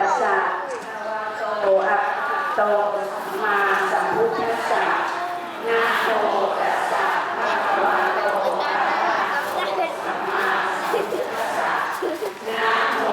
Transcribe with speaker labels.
Speaker 1: ตัสสะโตอะโตมาสัมพุทธะ